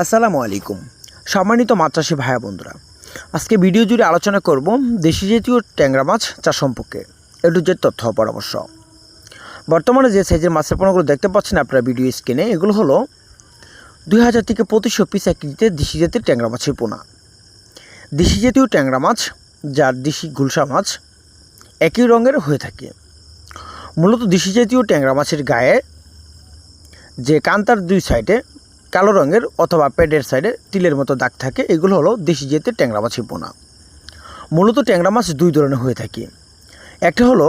আসসালামু আলাইকুম। সম্মানিত চাষি ভাইয়া বন্ধুরা, আজকে ভিডিও জুড়ে আলোচনা করব দেশি জাতীয় ট্যাংরা মাছ চাষ সম্পর্কে একটু যে তথ্য পরামর্শ। বর্তমানে যে সাইজের মাছের পোনাগুলো দেখতে পাচ্ছেন আপনারা ভিডিও স্ক্রিনে, এগুলো হলো দুই হাজার থেকে পঁচিশশো পিস এক কেজিতে দেশি জাতীয় ট্যাংরা মাছের পোনা। দেশি জাতীয় ট্যাংরা মাছ, যার দেশি গুলশা মাছ একই রঙের হয়ে থাকে। মূলত দেশি জাতীয় ট্যাংরা মাছের গায়ে যে কান্তার দুই সাইডে কালো রঙের অথবা প্যাডের সাইডে তিলের মতো দাগ থাকে, এগুলো হলো দেশি জাতের ট্যাংরা মাছের পোনা। মূলত ট্যাংরা মাছ দুই ধরনের হয়ে থাকে। একটা হলো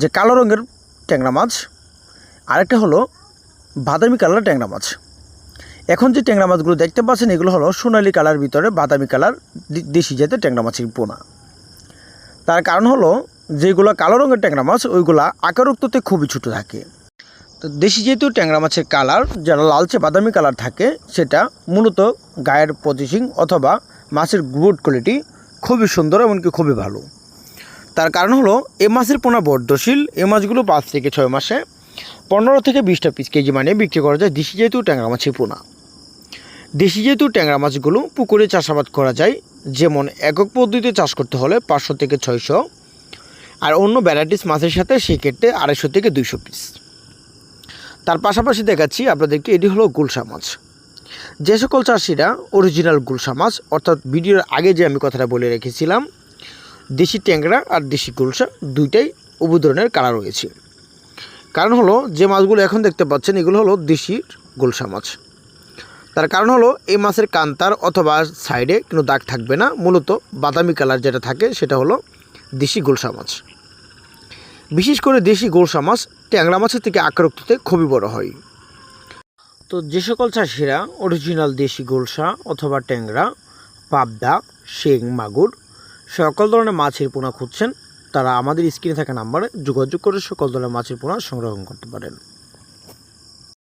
যে কালো রঙের ট্যাংরা মাছ, আরেকটা হলো বাদামি কালার ট্যাংরা মাছ। এখন যে ট্যাংরা মাছগুলো দেখতে পাচ্ছেন, এগুলো হলো সোনালি কালার ভিতরে বাদামি কালার দেশি জাতের ট্যাংরা মাছের পোনা। তার কারণ হলো, যেগুলো কালো রঙের ট্যাংরা মাছ, ওইগুলা আকারোক্ততে খুবই ছোটো থাকে। তো দেশি যেহেতু ট্যাংরা মাছের কালার, যারা লালচে বাদামি কালার থাকে, সেটা মূলত গায়ের পজিশিং অথবা মাছের গুড কোয়ালিটি খুবই সুন্দর এমনকি খুবই ভালো। তার কারণ হলো, এ মাছের পোনা বর্ধশীল এ মাছগুলো পাঁচ থেকে ছয় মাসে পনেরো থেকে বিশটা পিস কেজি মানে বিক্রি করা যায় দেশি যেহেতু ট্যাংরা মাছের পোনা। দেশি যেহেতু ট্যাংরা মাছগুলো পুকুরে চাষাবাদ করা যায়, যেমন একক পদ্ধতিতে চাষ করতে হলে পাঁচশো থেকে ছয়শো, আর অন্য ভ্যারাইটিস মাছের সাথে সেক্ষেত্রে আড়াইশো থেকে দুইশো পিস। তার পাশাপাশি দেখাচ্ছি আপনাদেরকে এটি হলো গুলশা মাছ। যে সকল চাষিরা অরিজিনাল গুলশা মাছ, অর্থাৎ ভিডিওর আগে যে আমি কথাটা বলে রেখেছিলাম, দেশি ট্যাংরা আর দেশি গুলশা দুইটাই উভয় ধরনের কালার রয়েছে। কারণ হলো, যে মাছগুলো এখন দেখতে পাচ্ছেন, এগুলো হলো দেশির গুলশা মাছ। তার কারণ হলো, এই মাছের কান্তার অথবা সাইডে কোনো দাগ থাকবে না, মূলত বাদামি কালার যেটা থাকে, সেটা হলো দেশি গুলশা মাছ। বিশেষ করে দেশি গোলসা মাছ ট্যাংরা মাছের থেকে আক্রান্ততে খুবই বড় হয়। তো যে সকল চাষিরা অরিজিনাল দেশি গোলসা অথবা ট্যাংরা, পাবদা, শেং, মাগুর সকল ধরনের মাছের পোনা খুঁজছেন, তারা আমাদের স্ক্রিনে থাকা নাম্বারে যোগাযোগ করে সকল ধরনের মাছের পোনা সংগ্রহ করতে পারেন।